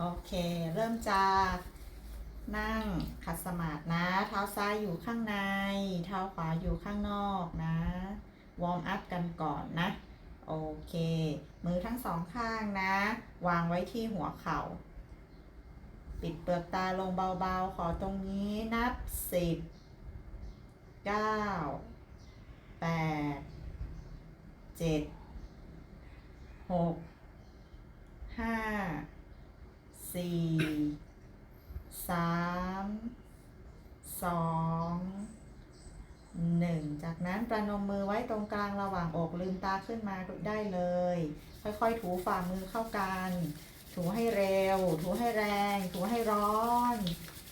โอเค เริ่มจากนั่งขัดสมาธินะ เท้าซ้ายอยู่ข้างใน เท้าขวาอยู่ข้างนอกนะ วอร์มอัพกันก่อนนะ โอเค มือทั้งสองข้างนะ วางไว้ที่หัวเข่า ปิดเปลือกตาลงเบาๆ ขอตรงนี้นับสิบเก้าแปดเจ็ดหกห้า สี่สามสองหนึ่งจากนั้นประนมมือไว้ตรงกลางระหว่างอกลืมตาขึ้นมาได้เลย ค่อยๆ ถูฝ่ามือเข้ากัน ถูให้เร็ว ถูให้แรง ถูให้ร้อน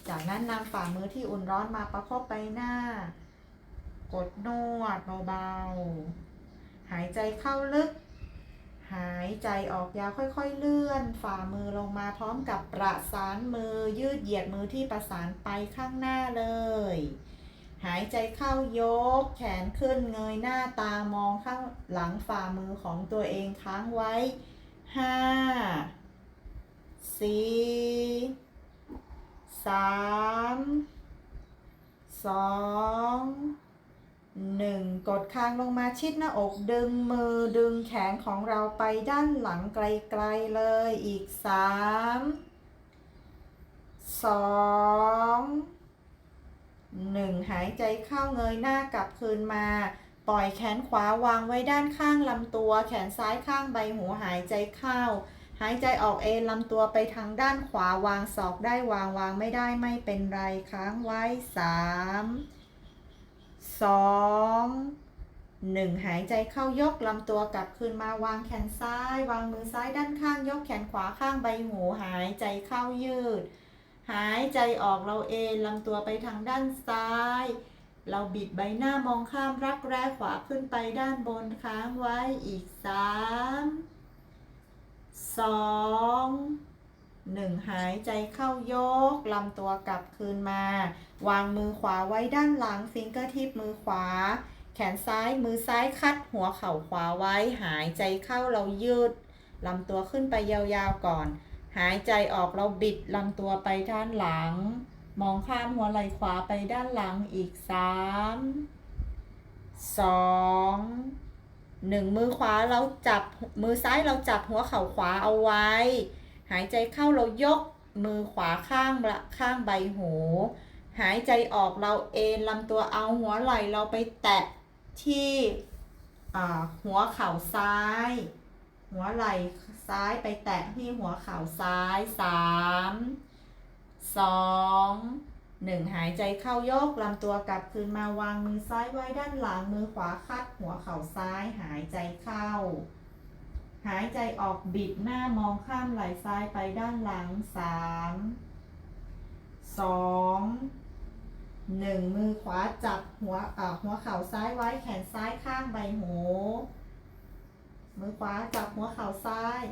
จากนั้นนำฝ่ามือที่อุ่นร้อนมาประคบใบหน้า กดนวดเบาๆ หายใจเข้าลึก หายใจออกยาวค่อยๆ เลื่อนฝ่ามือลงมาพร้อมกับประสานมือยืดเหยียดมือที่ประสานไปข้างหน้าเลย หายใจเข้ายก แขนขึ้นเงยหน้าตามองข้างหลังฝ่ามือของตัวเองค้างไว้ ห้า สี่ สาม สอง หนึ่งกดคางลงมาชิดหน้าอกดึงมือดึงแขนของเราไปด้านหลังไกลๆเลยอีกสามสองหนึ่งหายใจเข้าเงยหน้ากลับคืนมา ปล่อยแขนขวาวางไว้ด้านข้างลำตัว แขนซ้ายข้างใบหูหายใจเข้า หายใจออกเอนลำตัวไปทางด้านขวาวางศอกได้วางวางไม่ได้ไม่เป็นไรค้างไว้สาม สองหนึ่งหายใจเข้ายกลำตัวกลับคืนมาวางแขนซ้าย วางมือซ้ายด้านข้าง ยกแขนขวาข้างใบหูหายใจเข้ายืด หายใจออกเราเอนลำตัวไปทางด้านซ้าย เราบิดใบหน้ามองข้ามรักแร้ขวาขึ้นไปด้านบนค้างไว้อีกสามสอง หนึ่งหายใจเข้ายกลำตัวกลับคืนมา วางมือขวาไว้ด้านหลังฟิงเกอร์ทิปมือขวา แขนซ้ายมือซ้ายคัดหัวเข่าขวาไว้ หายใจเข้าเรายืดลำตัวขึ้นไปยาวๆก่อน หายใจออกเราบิดลำตัวไปด้านหลัง มองข้ามหัวไหล่ขวาไปด้านหลังอีกสามสองหนึ่งมือขวาเราจับมือซ้ายเราจับหัวเข่าขวาเอาไว้ หายใจเข้าเรายกมือขวาข้างละข้างใบหู หายใจออกเราเอนลำตัวเอาหัวไหล่เราไปแตะที่อ่าหัวเข่าซ้าย หัวไหล่ซ้ายไปแตะที่หัวเข่าซ้ายสามสองหนึ่งหายใจเข้ายกลำตัวกลับคืนมาวางมือซ้ายไว้ด้านหลังมือขวาคัดหัวเข่าซ้ายหายใจเข้า หายใจออกบิดหน้ามองข้ามไหล่ซ้ายไปด้านหลังสามสองหนึ่งมือขวาจับหัวอ่าหัวเข่าซ้ายไว้แขนซ้ายข้างใบหู มือขวาจับหัวเข่าซ้าย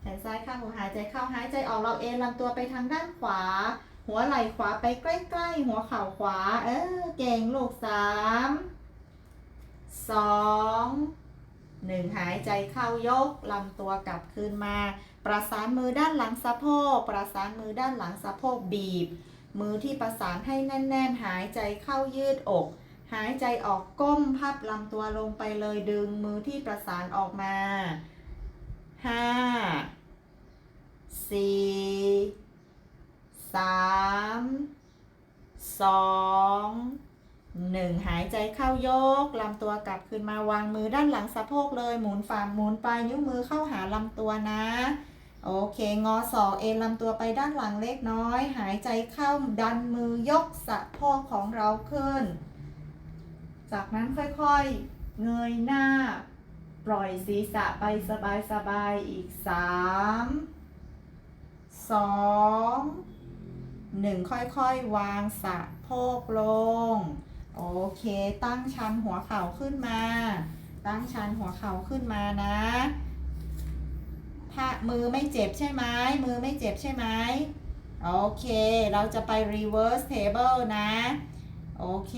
แขนซ้ายข้างหูหายใจเข้าหายใจออกเราเอนลำตัวไปทางด้านขวา หัวไหล่ขวาไปใกล้ๆหัวเข่าขวา เออเก่งลูกสามสอง หนึ่งหายใจเข้ายกลำตัวกลับคืนมา ประสานมือด้านหลังสะโพก ประสานมือด้านหลังสะโพกบีบ มือที่ประสานให้แน่น ๆ หายใจเข้ายืดอก หายใจออกก้มพับลำตัวลงไปเลยดึงมือที่ประสานออกมาห้าสี่สามสอง หนึ่งหายใจเข้ายกลำตัวกลับขึ้นมาวางมือด้านหลังสะโพกเลยหมุนฝ่าหมุนปลายนิ้วมือเข้าหาลำตัวนะ โอเค งอศอกเอ็นลำตัวไปด้านหลังเล็กน้อย หายใจเข้าดันมือยกสะโพกของเราขึ้น จากนั้นค่อยๆ เงยหน้า ปล่อยศีรษะไปสบายๆอีกสามสองหนึ่งค่อยๆ วางสะโพกลง โอเค ตั้งชันหัวเข่าขึ้นมา ตั้งชันหัวเข่าขึ้นมานะถ้ามือไม่เจ็บใช่ไหมมือไม่เจ็บใช่ไหมโอเค เราจะไป reverse table นะ โอเค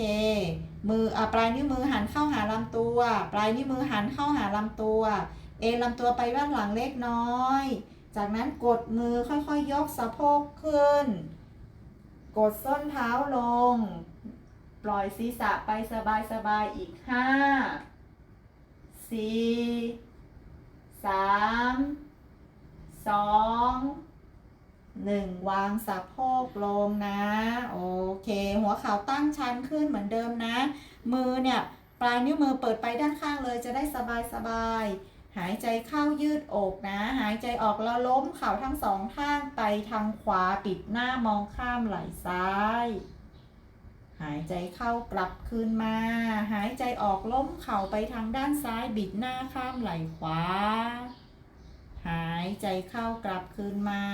มืออะปลายนิ้วมือหันเข้าหาลำตัว ปลายนิ้วมือหันเข้าหาลำตัว เอนลำตัวไปด้านหลังเล็กน้อย จากนั้นกดมือค่อยๆยกสะโพกขึ้น กดส้นเท้าลง ปล่อยศีรษะไปสบายๆอีกห้าสี่สามสองหนึ่งวางสะโพกลงนะ โอเค หัวเข่าตั้งชันขึ้นเหมือนเดิมนะ มือเนี่ย ปลายนิ้วมือเปิดไปด้านข้างเลยจะได้สบายสบายๆหายใจเข้ายืดอกนะ หายใจออกแล้วล้มเข่าทั้งสองข้างไปทางขวาปิดหน้ามองข้ามไหล่ซ้าย หายใจเข้ากลับคืนมา หายใจออกล้มเข่าไปทางด้านซ้ายบิดหน้าข้ามไหล่ขวา หายใจเข้ากลับคืนมา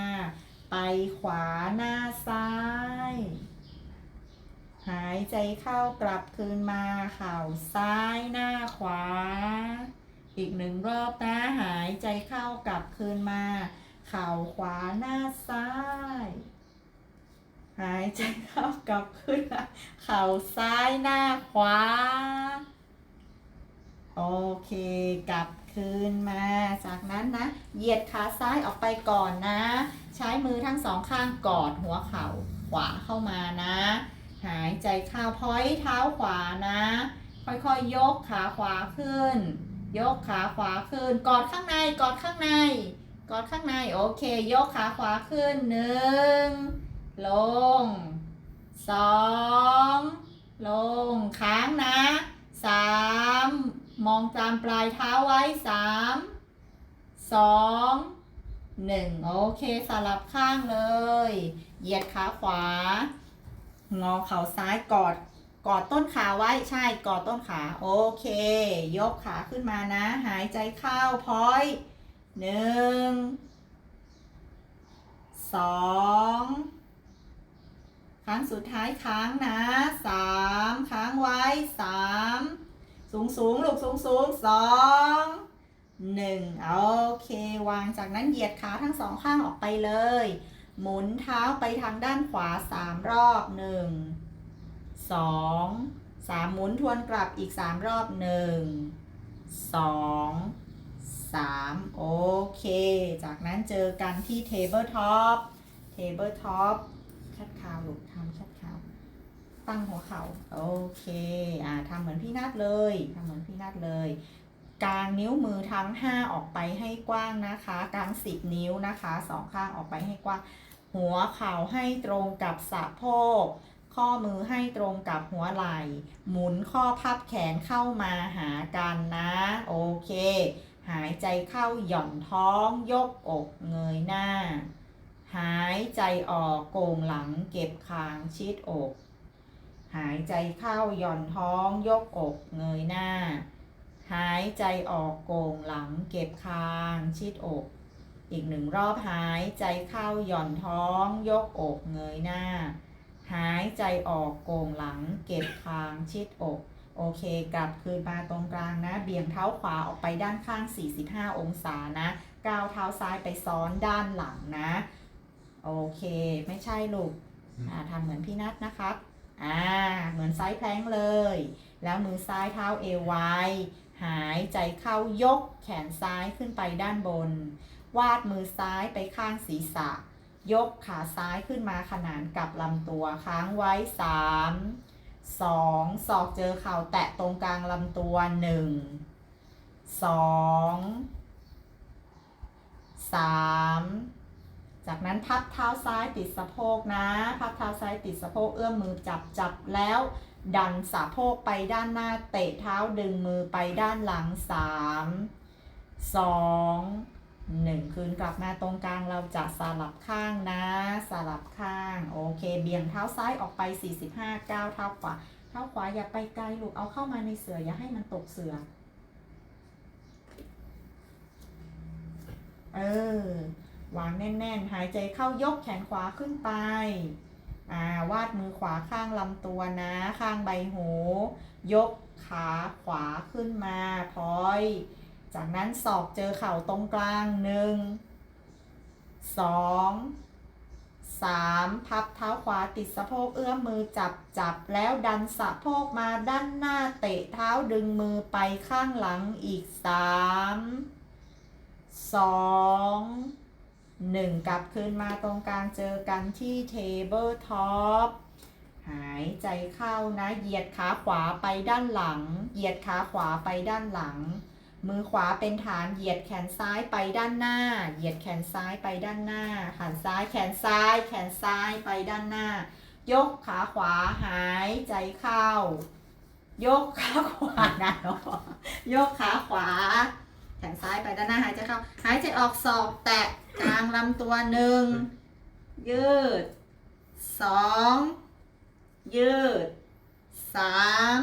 ไปขวาหน้าซ้าย หายใจเข้ากลับคืนมา เข่าซ้ายหน้าขวา อีกหนึ่งรอบนะหายใจเข้ากลับคืนมา เข่าขวาหน้าซ้าย หายใจเข้ากลับคืนเข่าซ้ายหน้าขวา โอเค กลับคืนมา จากนั้นนะ เหยียดขาซ้ายออกไปก่อนนะ ใช้มือทั้งสองข้างกอดหัวเข่าขวาเข้ามานะ หายใจเข้าพอยเท้าขวานะ ค่อยๆยกขาขวาขึ้น ยกขาขวาขึ้น กอดข้างใน กอดข้างใน กอดข้างใน โอเค ยกขาขวาขึ้นหนึ่ง ลงสองลงค้างนะสามมองตามปลายเท้าไว้สามสองหนึ่งโอเคสลับข้างเลย เหยียดขาขวา งอเข่าซ้ายกอดกอดต้นขาไว้ใช่กอดต้นขาโอเค ยกขาขึ้นมานะ หายใจเข้าพอยหนึ่งสอง ครั้งสุดท้ายค้างนะสามค้างไว้สามสูงสูงลูกสูงสูงสองหนึ่งโอเค วางจากนั้นเหยียดขาทั้งสองข้างออกไปเลย หมุนเท้าไปทางด้านขวาสามรอบหนึ่งสองสามหมุนทวนกลับอีกสามรอบหนึ่งสองสามโอเค จากนั้นเจอกันที่ Table Top Table Top ชัดขาวลู กทำชัดขาวตั้งหัวเข่าโอเคอ่าทำเหมือนพี่นัดเลยทำเหมือนพี่นัดเลยกางนิ้วมือทั้ง 5 ออกไปให้กว้างนะคะกาง 10 นิ้วนะคะสองข้างออกไปให้กว้าง หัวเข่าให้ตรงกับสะโพก ข้อมือให้ตรงกับหัวไหล่หมุนข้อพับแขนเข้ามาหากันนะ โอเค หายใจเข้าหย่อนท้องยกอกเงยหน้า หายใจออกโก่งหลังเก็บคางชิดอก หายใจเข้าหย่อนท้องยกอกเงยหน้า หายใจออกโก่งหลังเก็บคางชิดอก อีกหนึ่งรอบหายใจเข้าหย่อนท้องยกอกเงยหน้า หายใจออกโก่งหลังเก็บคางชิดอกโอเค กลับคืนมาตรงกลางนะ เบี่ยงเท้าขวาออกไปด้านข้าง 45 องศานะ ก้าวเท้าซ้ายไปซ้อนด้านหลังนะ โอเค ไม่ใช่ลูกอ่าทำเหมือนพี่นัทนะครับอ่าเหมือนไซส์แพลงก์เลย แล้วมือซ้ายเท้าเอวไว้หายใจเข้ายกแขนซ้ายขึ้นไปด้านบน วาดมือซ้ายไปข้างศีรษะ ยกขาซ้ายขึ้นมาขนานกับลำตัวค้างไว้สามสองศอกเจอเข่าแตะตรงกลางลำตัวหนึ่งสองสาม จากนั้นพับเท้าซ้ายติดสะโพกนะ พับเท้าซ้ายติดสะโพกเอื้อมมือจับจับแล้ว ดันสะโพกไปด้านหน้าเตะเท้าดึงมือไปด้านหลังสามสองหนึ่งคืนกลับมาตรงกลางเราจะสลับข้างนะ สลับข้าง โอเค เบี่ยงเท้าซ้ายออกไป 45ก้าวเท้าขวาเท้าขวาอย่าไปไกลลูกเอาเข้ามาในเสืออย่าให้มันตกเสือ เออ วางแน่น ๆ หายใจเข้ายกแขนขวาขึ้นไป อ่าวาดมือขวาข้างลำตัวนะ ข้างใบหู ยกขาขวาขึ้นมาพลอย จากนั้นศอกเจอเข่าตรงกลางหนึ่งสองสามพับเท้าขวาติดสะโพกเอื้อมมือจับจับแล้วดันสะโพกมาด้านหน้าเตะเท้าดึงมือไปข้างหลังอีกสามสอง หนึ่งกลับคืนมาตรงกลางเจอกันที่ table top หายใจเข้านะ เหยียดขาขวาไปด้านหลัง เหยียดขาขวาไปด้านหลัง มือขวาเป็นฐาน เหยียดแขนซ้ายไปด้านหน้า เหยียดแขนซ้ายไปด้านหน้า หันซ้ายแขนซ้าย แขนซ้ายไปด้านหน้า ยกขาขวาหายใจเข้า ยกขาขวานะเนาะยกขาขวา แขนซ้ายไปด้านหน้าหายใจเข้า หายใจออกศอกแตะกลางลำตัวหนึ่งยืดสองยืดสาม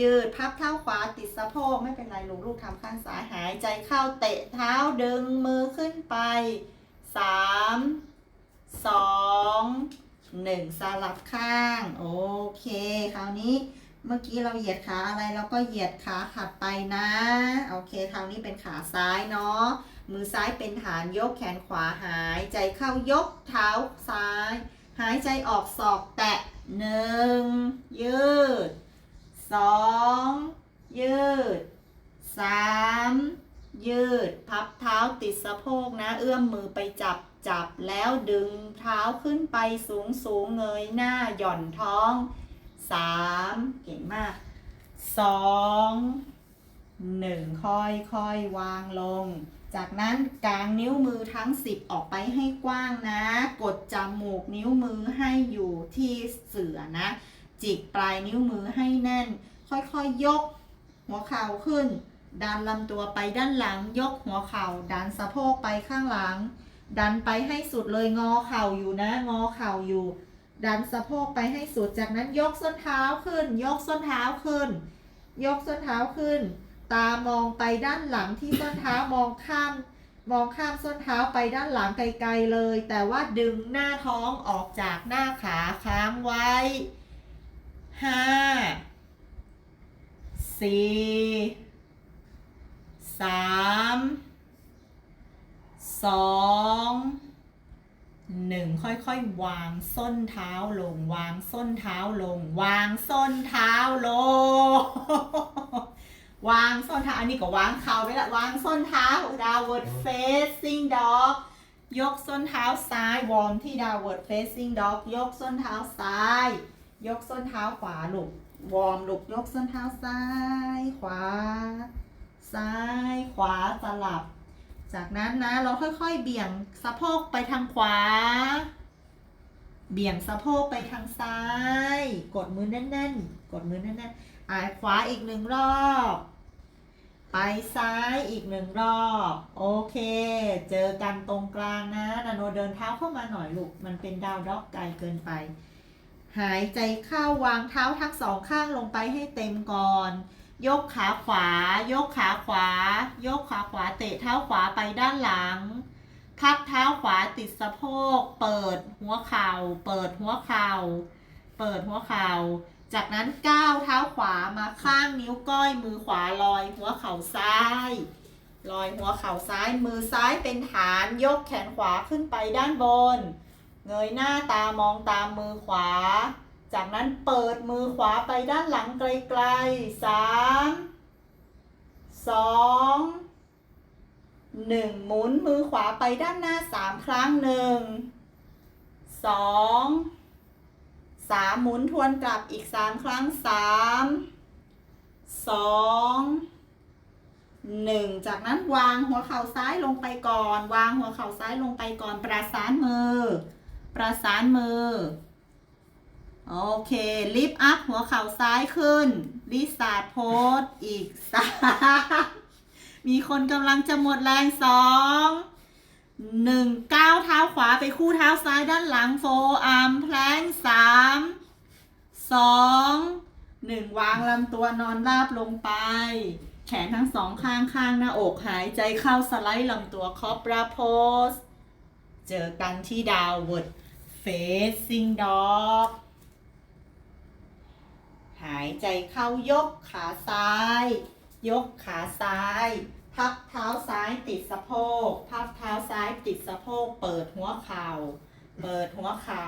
ยืดพับเท้าขวาติดสะโพกไม่เป็นไรลูกลูกทำข้างซ้ายหายใจเข้าเตะเท้าดึงมือขึ้นไปสามสองหนึ่งสลับข้าง โอเค คราวนี้ เมื่อกี้เราเหยียดขาอะไรเราก็เหยียดขาขัดไปนะ โอเคคราวนี้เป็นขาซ้ายเนาะ มือซ้ายเป็นฐานยกแขนขวาหายใจเข้ายกเท้าซ้าย หายใจออกศอกแตะหนึ่งยืดสองยืดสามยืด พับเท้าติดสะโพกนะ เอื้อมมือไปจับจับแล้วดึงเท้าขึ้นไปสูงสูงเงยหน้าหย่อนท้อง สามเก่งมากสองหนึ่งค่อยค่อยวางลง จากนั้นกางนิ้วมือทั้ง10ออกไปให้กว้างนะ กดจมูกนิ้วมือให้อยู่ที่เสือนะ จิกปลายนิ้วมือให้แน่น ค่อยๆยยก หัวเข่าขึ้น ดันลำตัวไปด้านหลัง ยกหัวเข่า ดันสะโพกไปข้างหลัง ดันไปให้สุดเลยงอเข่าอยู่นะ งอเข่าอยู่ ดันสะโพกไปให้สุด จากนั้นยกส้นเท้าขึ้น ยกส้นเท้าขึ้น ยกส้นเท้าขึ้น ตามองไปด้านหลังที่ส้นเท้ามองข้าม มองข้ามส้นเท้าไปด้านหลังไกลๆเลย แต่ว่าดึงหน้าท้องออกจากหน้าขาค้างไว้ห้าสี่สามสอง หนึ่งค่อยๆ วางส้นเท้าลง วางส้นเท้าลง วางส้นเท้าลง วางส้นเท้าอันนี้ก็วางเข่าไปละวางส้นเท้า downward facing dog ยกส้นเท้าซ้ายวอร์มที่ downward facing dog ยกส้นเท้าซ้าย ยกส้นเท้าขวาลูกวอร์มลูกยกส้นเท้าซ้าย ขวา ซ้ายขวาสลับ จากนั้นนะเราค่อยๆเบี่ยงสะโพกไปทางขวา เบี่ยงสะโพกไปทางซ้าย กดมือแน่นๆ กดมือแน่นๆอ่าขวาอีกหนึ่งรอบ ไปซ้ายอีกหนึ่งรอบ โอเค เจอกันตรงกลางนะนาโนเดินเท้าเข้ามาหน่อยลูก มันเป็นดาวด็อกไกลเกินไป หายใจเข้าวางเท้าทั้งสองข้างลงไปให้เต็มก่อน ยกขาขวา ยกขาขวา ยกขาขวา เตะเท้าขวาไปด้านหลัง พับเท้าขวาติดสะโพก เปิดหัวเข่า เปิดหัวเข่า เปิดหัวเข่า จากนั้นก้าวเท้าขวามาข้างนิ้วก้อยมือขวาลอยหัวเข่าซ้าย ลอยหัวเข่าซ้าย มือซ้ายเป็นฐาน ยกแขนขวาขึ้นไปด้านบน เงยหน้าตามองตามมือขวา จากนั้นเปิดมือขวาไปด้านหลังไกลๆสามสองหนึ่งหมุนมือขวาไปด้านหน้าสามครั้งหนึ่งสองสามหมุนทวนกลับอีกสามครั้งสามสองหนึ่งจากนั้นวางหัวเข่าซ้ายลงไปก่อน วางหัวเข่าซ้ายลงไปก่อน ประสานมือ ประสานมือ โอเคลิฟต์อัพหัวเข่าซ้ายขึ้น ลิสาดโพสอีกสามมีคนกำลังจะหมดแรงสองหนึ่งก้าวเท้าขวาไปคู่เท้าซ้ายด้านหลังโฟอาร์มแพลงสามสองหนึ่งวางลำตัวนอนราบลงไป แขนทั้งสองข้างข้างหน้าอกหายใจเข้าสไลด์ลำตัวคอปราโพส เจอกันที่ดาวเวิร์ด facing dog หายใจเข้ายกขาซ้าย ยกขาซ้าย พับเท้าซ้ายติดสะโพก พับเท้าซ้ายติดสะโพก เปิดหัวเข่า เปิดหัวเข่า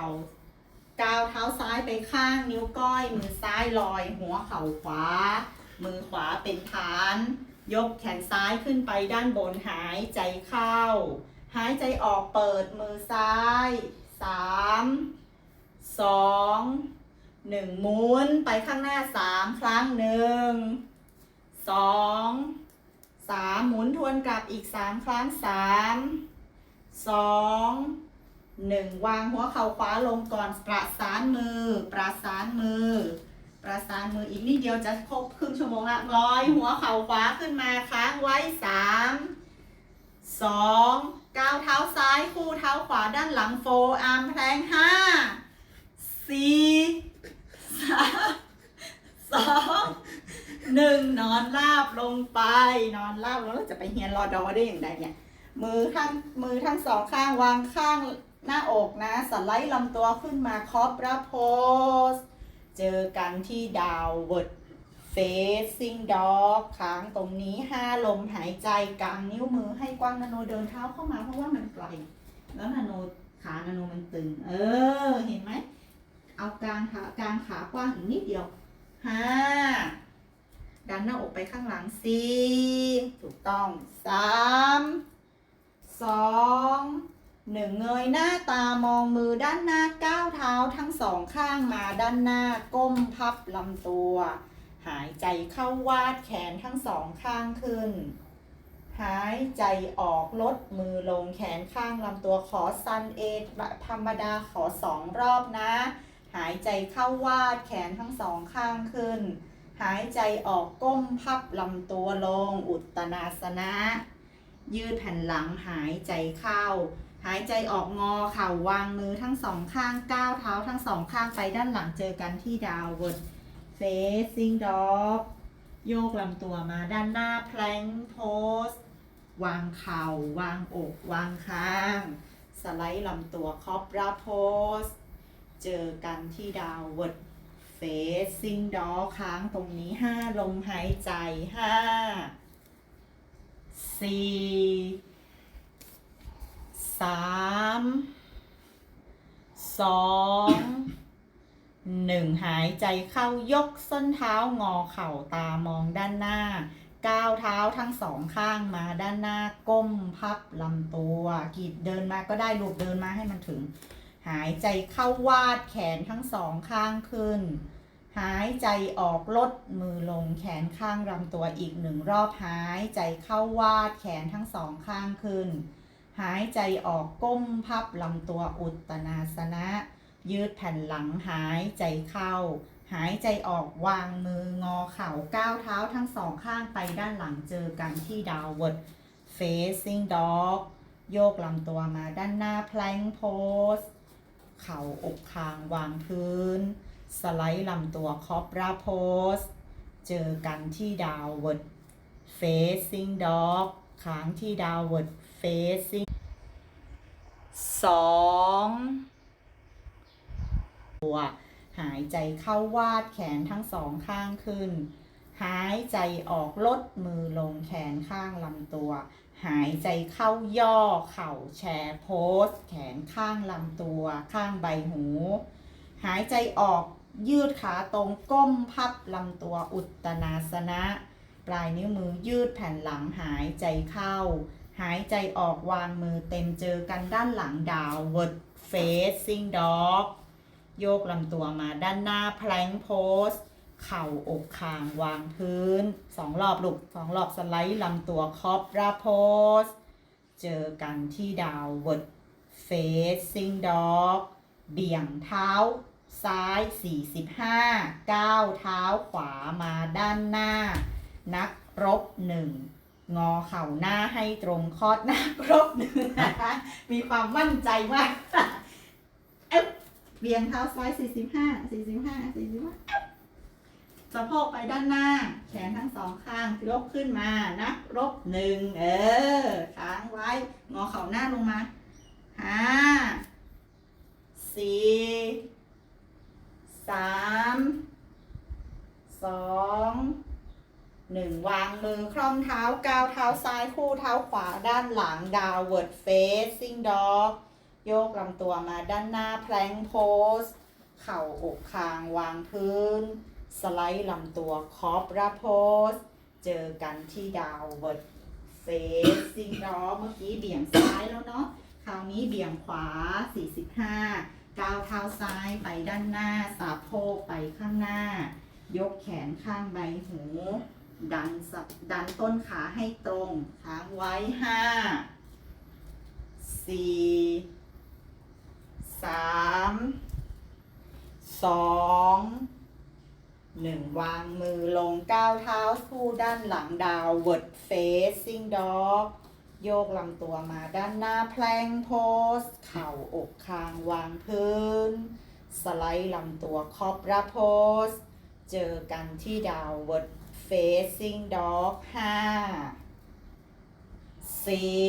ก้าวเท้าซ้ายไปข้างนิ้วก้อย มือซ้ายลอย หัวเข่าขวา มือขวาเป็นฐาน ยกแขนซ้ายขึ้นไปด้านบนหายใจเข้า หายใจออกเปิดมือซ้ายสามสอง หนึ่งหมุนไปข้างหน้าสามครั้งหนึ่งสองสามหมุนทวนกลับอีกสามครั้งสามสองหนึ่งวางหัวเข่าขวาลงก่อนประสานมือ ประสานมือ ประสานมืออีกนิดเดียวจะครบครึ่งชั่วโมงละงอยหัวเข่าขวาขึ้นมาค้างไว้สามสองก้าวเท้าซ้ายคู่เท้าขวาด้านหลังโฟอาร์มแพลงห้าสี่ สามสองหนึ่งนอนราบลงไป นอนราบแล้วเราจะไปเฮียนรอดอได้อย่างไรเนี่ย มือทั้งมือทั้งสองข้างวางข้างหน้าอกนะ สไลด์ลำตัวขึ้นมาคอปราโพสเจอกันที่ดาวเวิร์ดเฟสซิงด็อกค้างตรงนี้ห้าลมหายใจกลางนิ้วมือให้กว้างนาโนเดินเท้าเข้ามาเพราะว่ามันไกลแล้วนาโนขานาโนมันตึง เออ เห็นไหม เอากลางขากลางขากว้างอีกนิดเดียวห้าดันหน้าอกไปข้างหลังสี่ถูกต้องสามสองหนึ่งเงยหน้าตามองมือด้านหน้าก้าวเท้าทั้งสองข้างมาด้านหน้าก้มพับลำตัว หายใจเข้าวาดแขนทั้งสองข้างขึ้น หายใจออกลดมือลงแขนข้างลำตัวขอซันเอธรรมดาขอสองรอบนะ หายใจเข้าวาดแขนทั้งสองข้างขึ้น หายใจออกก้มพับลำตัวลง อุตนาสนะ ยืดแผ่นหลังหายใจเข้า หายใจออกงอเข่าวางมือทั้งสองข้างก้าวเท้าทั้งสองข้างไปด้านหลังเจอกันที่ดาวบน facing dog โยกลำตัวมาด้านหน้า plank pose วางเข่าวางอก วางข้าง สไลด์ลำตัว cobra pose เจอกันที่ดาวเวิร์ด facing dog ค้างตรงนี้ 5 ลมหายใจ 5 4 3 2 หนึ่งหายใจเข้ายกส้นเท้างอเข่าตามองด้านหน้า ก้าวเท้าทั้งสองข้างมาด้านหน้าก้มพับลำตัว กีดเดินมาก็ได้ลูกเดินมาให้มันถึง หายใจเข้าวาดแขนทั้งสองข้างขึ้น หายใจออกลดมือลงแขนข้างลำตัวอีกหนึ่งรอบหายใจเข้าวาดแขนทั้งสองข้างขึ้น หายใจออกก้มพับลำตัวอุตตนาสนะ ยืดแผ่นหลังหายใจเข้า หายใจออกวางมืองอเข่าก้าวเท้าทั้งสองข้างไปด้านหลังเจอกันที่ดาวเวิร์ด facing dog โยกลำตัวมาด้านหน้า plank pose เข่าอกคางวางพื้น สไลด์ลำตัว cobra pose เจอกันที่ดาวเวิร์ด facing dog ค้างที่ดาวเวิร์ด facing สองตัวหายใจเข้าวาดแขนทั้งสองข้างขึ้น หายใจออกลดมือลงแขนข้างลำตัว หายใจเข้าย่อ เข่าแชร์โพส แขนข้างลำตัว ข้างใบหู หายใจออกยืดขาตรงก้มพับลำตัวอุตตนาสนะ ปลายนิ้วมือยืดแผ่นหลังหายใจเข้า หายใจออกวางมือเต็มเจอกันด้านหลังดาวเวิร์ดเฟสซิงด็อกโยกลำตัวมาด้านหน้า plank pose เข่าอกคางวางพื้นสองรอบลูกสองรอบสไลด์ลำตัว cobra pose เจอกันที่ดาวเวิร์ด facing dog เบี่ยงเท้าซ้าย 45ก้าวเท้าขวามาด้านหน้า นักรบหนึ่งงอเข่าหน้าให้ตรงคอดหน้ารบหนึ่งนะคะมีความมั่นใจมากเอ๊ะเบี่ยงเท้าซ้าย 45 45 45 สะโพกไปด้านหน้า แขนทั้งสองข้างยกขึ้นมานักรบหนึ่งเออค้างไว้ งอเข่าหน้าลงมาห้าสี่สามสองหนึ่งวางมือคล่อมเท้าก้าวเท้าซ้ายคู่เท้าขวาด้านหลังดาวเวิร์ดเฟสซิ่งด็อกโยกลำตัวมาด้านหน้า plank pose เข่าอกคางวางพื้น สไลด์ลำตัวคอปราโพสเจอกันที่ดาวเวิร์ด facing dog เมื่อกี้เบี่ยงซ้ายแล้วเนาะคราวนี้เบี่ยงขวา 45ก้าวเท้าซ้ายไปด้านหน้าสะโพกไปข้างหน้า ยกแขนข้างใบหู ดันสะดันต้นขาให้ตรงค้างไว้ 5 4 3 2 หนึ่งวางมือลงก้าวเท้าคู่ด้านหลังดาวเวิร์ดเฟซิ่งด็อกโยกลำตัวมาด้านหน้าแพลงโพส เข่าอกคางวางพื้น สไลด์ลำตัวคอบราโพส เจอกันที่ดาวเวิร์ดเฟซิ่งด็อกห้าสี่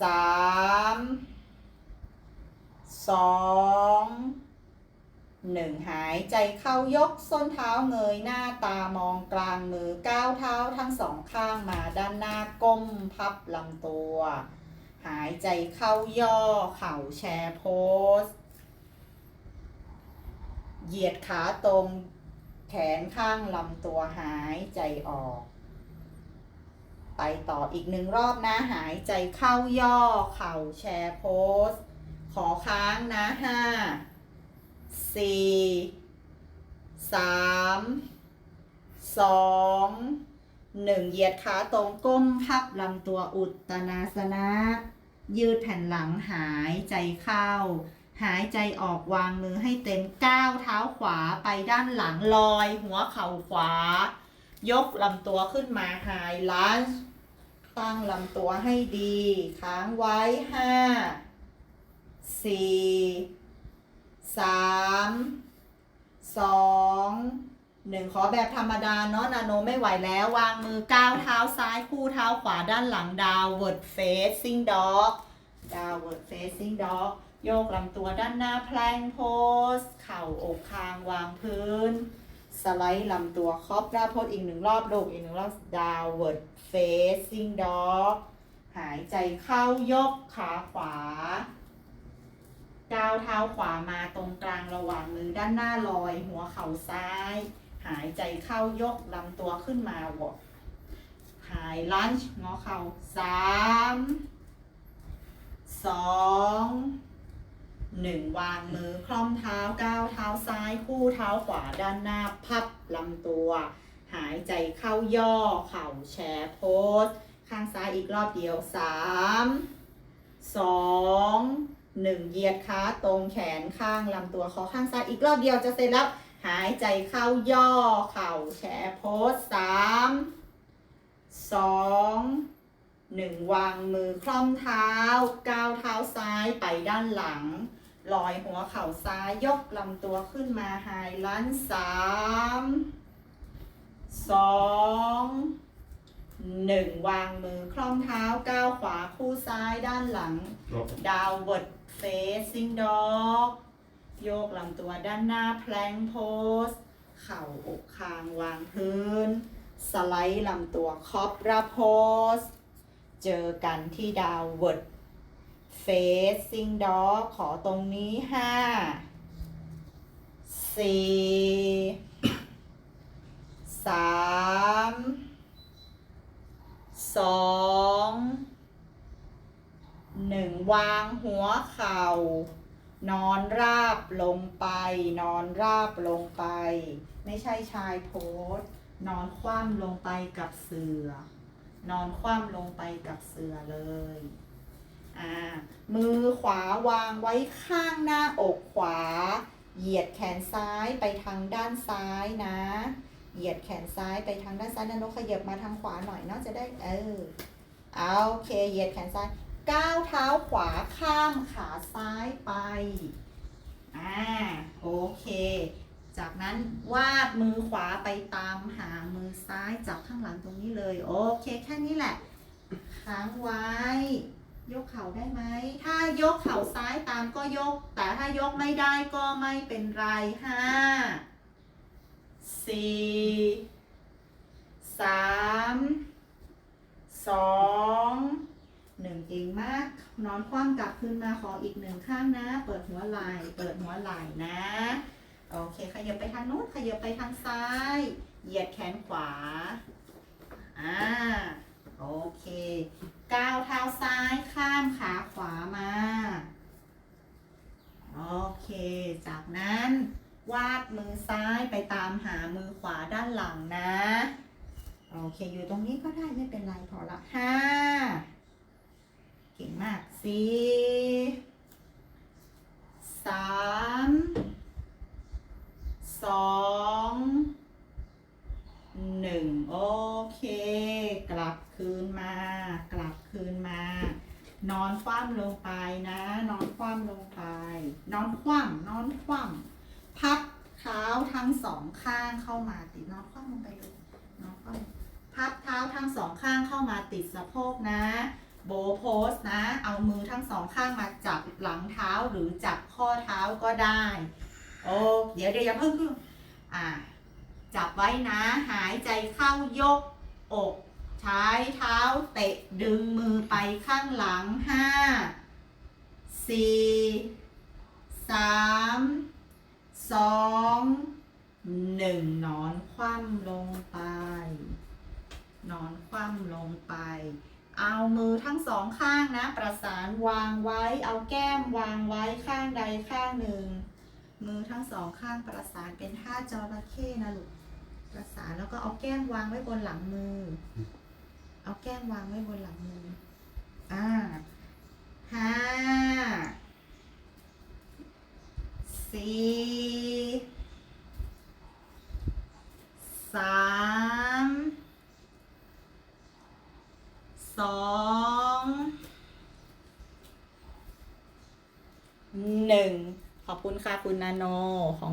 สามสอง หนึ่งหายใจเข้ายกส้นเท้าเงยหน้าตามองกลางมือก้าวเท้าทั้งสองข้างมาด้านหน้าก้มพับลำตัว หายใจเข้าย่อเข่าแชร์โพส เหยียดขาตรงแขนข้างลำตัวหายใจออก ไปต่ออีกหนึ่งรอบนะหายใจเข้าย่อเข่าแชร์โพส ขอค้างนะห้า สี่สามสองหนึ่งเหยียดขาตรงก้มพับลำตัวอุตตนาสนะ ยืดแผ่นหลังหายใจเข้า หายใจออกวางมือให้เต็มก้าวเท้าขวาไปด้านหลังลอย หัวเข่าขวา ยกลำตัวขึ้นมาไฮลันตั้งลำตัวให้ดี ค้างไว้ห้าสี่ สามสองหนึ่งขอแบบธรรมดาเนาะนาโนไม่ไหวแล้ว วางมือก้าวเท้าซ้ายคู่เท้าขวาด้านหลังดาวเวิร์ดเฟสซิ่งด็อกดาวเวิร์ดเฟสซิ่งด็อกโยกลำตัวด้านหน้าแพลงโพส เข่าอกคางวางพื้น สไลด์ลำตัวครอบหน้าโพสอีกหนึ่งรอบลูกอีกหนึ่งรอบดาวเวิร์ดเฟสซิ่งด็อกหายใจเข้ายกขาขวา ก้าวเท้าขวามาตรงกลางระหว่างมือด้านหน้าลอย หัวเข่าซ้าย หายใจเข้ายกลำตัวขึ้นมาวอกหายลันช์งอเข่าสามสองหนึ่งวางมือคล่อมเท้าก้าวเท้าซ้ายคู่เท้าขวาด้านหน้าพับลำตัว หายใจเข้าย่อเข่าแชร์โพสข้างซ้ายอีกรอบเดียวสามสอง หนึ่งเหยียดขาตรงแขนข้างลำตัวขอข้างซ้ายอีกรอบเดียวจะเสร็จแล้ว หายใจเข้าย่อเข่าแชร์โพสสามสองหนึ่งวางมือคล่อมเท้า ก้าวเท้าซ้ายไปด้านหลัง ลอยหัวเข่าซ้ายยกลำตัวขึ้นมาไฮลันสามสองหนึ่งวางมือคล่อมเท้าก้าวขวาคู่ซ้ายด้านหลัง ดาวเวิร์ด เฟซิ่งด็อกโยกลำตัวด้านหน้าแพลงโพสเข่าอกคางวางพื้น สไลด์ลำตัวคอบราโพสเจอกันที่ดาวเวิร์ดเฟซิ่งด็อกขอตรงนี้ห้าสี่สามสอง หนึ่งวางหัวเข่านอนราบลงไป นอนราบลงไป ไม่ใช่ชายโพสนอนคว่ำลงไปกับเสือ นอนคว่ำลงไปกับเสือเลยอ่ามือขวาวางไว้ข้างหน้าอกขวา เหยียดแขนซ้ายไปทางด้านซ้ายนะ เหยียดแขนซ้ายไปทางด้านซ้ายนะนกขยับมาทางขวาหน่อยเนาะจะได้เออเอาโอเคเหยียดแขนซ้าย ก้าวเท้าขวาข้ามขาซ้ายไป อ่า โอเค จากนั้นวาดมือขวาไปตามหามือซ้ายจับข้างหลังตรงนี้เลย โอเค แค่นี้แหละ ค้างไว้ ยกเข่าได้ไหม ถ้ายกเข่าซ้ายตามก็ยก แต่ถ้ายกไม่ได้ก็ไม่เป็นไรห้าสี่สามสอง หนึ่งเก่งมาก นอนคว่ำกลับขึ้นมาขออีกหนึ่งข้างนะ เปิดหัวไหล่ เปิดหัวไหล่นะ โอเค ขยับไปทางนู้น ขยับไปทางซ้าย เหยียดแขนขวาออ่า โอเค ก้าวเท้าซ้ายข้ามขาขวามา โอเค จากนั้น วาดมือซ้ายไปตามหามือขวาด้านหลังนะ โอเค อยู่ตรงนี้ก็ได้ไม่เป็นไรพอละห้า เก่งมากสี่สามสองหนึ่งโอเค กลับคืนมา กลับคืนมา นอนคว่ำลงไปนะ นอนคว่ำลงไป นอนคว่ำนอนคว่ำพับเท้าทั้งสองข้างเข้ามาติดนอนคว่ำลงไปเลยนอนคว่ำพับเท้าทั้งสองข้างเข้ามาติดสะโพกนะ โบว์โพสนะ เอามือทั้งสองข้างมาจับหลังเท้าหรือจับข้อเท้าก็ได้ โอ้เดี๋ยวเดี๋ยวอย่าเพิ่งขึ้นอ่าจับไว้นะหายใจเข้ายกอก ใช้เท้าเตะดึงมือไปข้างหลังห้าสี่สามสองหนึ่งนอนคว่ำลงไป นอนคว่ำลงไป เอามือทั้งสองข้างนะ ประสานวางไว้ เอาแก้มวางไว้ข้างใดข้างหนึ่ง มือทั้งสองข้างประสานเป็นท่าจระเข้นะลูก ประสานแล้วก็เอาแก้มวางไว้บนหลังมือ เอาแก้มวางไว้บนหลังมือ อ่าห้าสี่สาม สองหนึ่งขอบคุณค่ะคุณนาโนของ